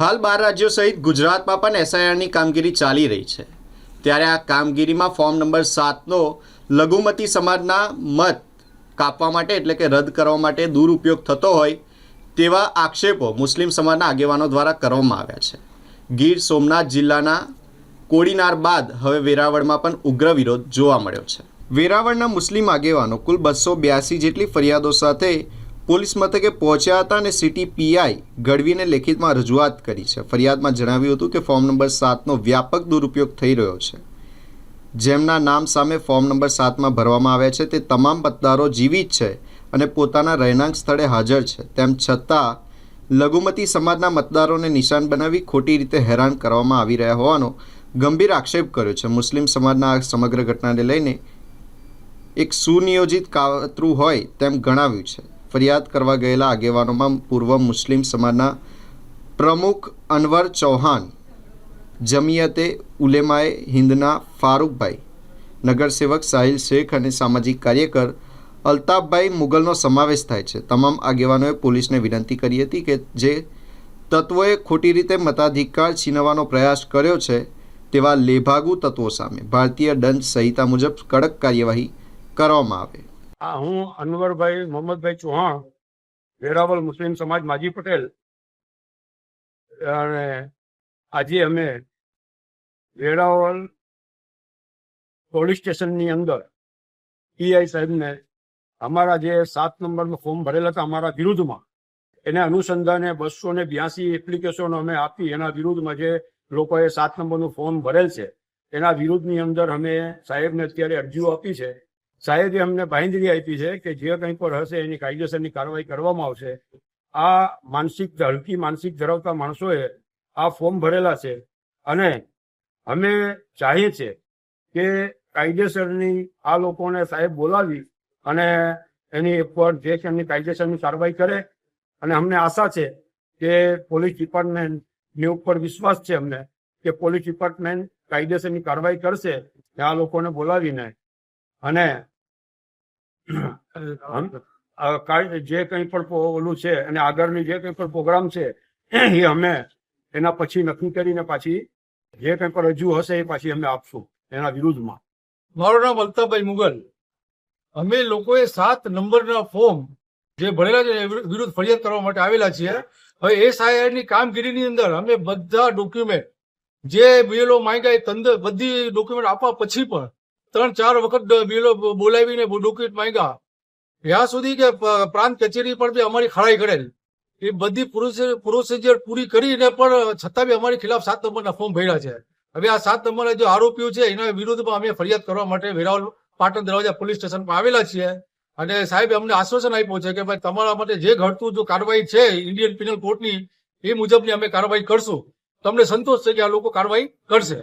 હાલ બાર રાજ્યો સહિત ગુજરાતમાં પણ એસઆઈઆરની કામગીરી ચાલી રહી છે. ત્યારે આ કામગીરીમાં ફોર્મ નંબર સાતનો લઘુમતી સમાજના મત કાપવા માટે એટલે કે રદ કરવા માટે દુરુપયોગ થતો હોય તેવા આક્ષેપો મુસ્લિમ સમાજના આગેવાનો દ્વારા કરવામાં આવ્યા છે. ગીર સોમનાથ જિલ્લાના કોડીનાર બાદ હવે વેરાવળમાં પણ ઉગ્ર વિરોધ જોવા મળ્યો છે. વેરાવળના મુસ્લિમ આગેવાનો કુલ બસો બ્યાસી જેટલી ફરિયાદો સાથે પોલીસ મથકે પહોંચ્યા હતા અને સિટી પીઆઈ ગઢવીને લેખિતમાં રજૂઆત કરી છે. ફરિયાદમાં જણાવ્યું હતું કે ફોર્મ નંબર સાતનો વ્યાપક દુરુપયોગ થઈ રહ્યો છે. જેમના નામ સામે ફોર્મ નંબર સાતમાં ભરવામાં આવ્યા છે, તે તમામ મતદારો જીવિત છે અને પોતાના રહેણાંક સ્થળે હાજર છે. તેમ છતાં, લઘુમતી સમાજના મતદારોને નિશાન બનાવી ખોટી રીતે હેરાન કરવામાં આવી રહ્યા હોવાનો ગંભીર આક્ષેપ કર્યો છે. મુસ્લિમ સમાજના આ સમગ્ર ઘટનાને લઈને એક સુનિયોજિત કાવતરું હોય તેમ ગણાવ્યું છે. ફરિયાદ કરવા ગયેલા આગેવાનોમાં પૂર્વ મુસ્લિમ સમાજના પ્રમુખ અનવર ચૌહાણ, જમિયતે ઉલેમાએ હિન્દના ફારૂકભાઈ, નગરસેવક સાહિલ શેખ અને સામાજિક કાર્યકર અલ્તાફભાઈ મુગલનો સમાવેશ થાય છે. તમામ આગેવાનોએ પોલીસને વિનંતી કરી હતી કે જે તત્વોએ ખોટી રીતે મતાધિકાર છીનવવાનો પ્રયાસ કર્યો છે તેવા લેભાગુ તત્વો સામે ભારતીય દંડ સંહિતા મુજબ કડક કાર્યવાહી કરવામાં આવે. આ હું, અનવરભાઈ, મોહમ્મદભાઈ ચૌહાણ વેરાવલ મુસ્લિમ સમાજ માજી પટેલ, અને આજે અમે વેરાવળ પોલીસ સ્ટેશનની અંદર પીઆઈ સાહેબને અમારા જે સાત નંબરનું ફોર્મ ભરેલા હતા અમારા વિરુદ્ધમાં, એને અનુસંધાને બસો ને બ્યાસી એપ્લિકેશનો અમે આપી, એના વિરુદ્ધમાં જે લોકોએ સાત નંબરનું ફોર્મ ભરેલ છે, એના વિરુદ્ધની અંદર અમે સાહેબને અત્યારે અરજીઓ આપી છે સાહેબે અમને બાંહેધરી આપી છે કે જે કંઈ પણ હશે, એની કાયદેસરની કાર્યવાહી કરવામાં આવશે, આ માનસિક હલકી માનસિક ધરાવતા માણસોએ આ ફોર્મ ભરેલા છે. અને અમે ચાહીએ છીએ કે કાયદેસરની આ લોકોને સાહેબ બોલાવી અને એની ઉપર જે એમની કાયદેસરની કાર્યવાહી કરે. અને અમને આશા છે કે પોલીસ ડિપાર્ટમેન્ટની ઉપર વિશ્વાસ છે અમને કે પોલીસ ડિપાર્ટમેન્ટ કાયદેસરની કાર્યવાહી કરશે આ લોકોને બોલાવીને અને જે કંઈ પણ ઓલું છે અને આગળની જે કંઈ પણ પ્રોગ્રામ છે, એ અમે એના પછી નક્કી કરીને પાછી જે કંઈ પણ રજૂ હશે એ પાછી અમે આપશું એના વિરુદ્ધમાં. મારું નામ અલ્તાભાઈ મુગલ. અમે લોકોએ સાત નંબરના ફોર્મ જે ભરેલા છે વિરુદ્ધ ફરિયાદ કરવા માટે આવેલા છીએ. હવે એ ની કામગીરીની અંદર અમે બધા ડોક્યુમેન્ટ જે બીએલઓ માંગ્યા એ તંદર બધી ડોક્યુમેન્ટ આપવા પછી પણ ત્રણ, ચાર વખત મિલો બોલાવીને ડોક્યુમેન્ટ માંગ્યા. ત્યાં સુધી કે પ્રાંત કચેરી પર બી અમારી ખરાઈ કરેલ એ બધી પ્રોસિજર પૂરી કરીને પણ છતાં બી અમારી ખિલાફ સાત નંબરના ફોર્મ ભર્યા છે. હવે આ સાત નંબરના જે આરોપીઓ છે, એના વિરુદ્ધમાં અમે ફરિયાદ કરવા માટે વેરાવળ પાટણ દરવાજા પોલીસ સ્ટેશનમાં આવેલા છીએ. અને સાહેબ, અમને આશ્વાસન આપ્યું છે કે ભાઈ, તમારા માટે જે ઘટતું જો કાર્યવાહી છે ઇન્ડિયન પિનલ કોર્ટની એ મુજબની અમે કાર્યવાહી કરશું. તમને સંતોષ છે કે આ લોકો કાર્યવાહી કરશે?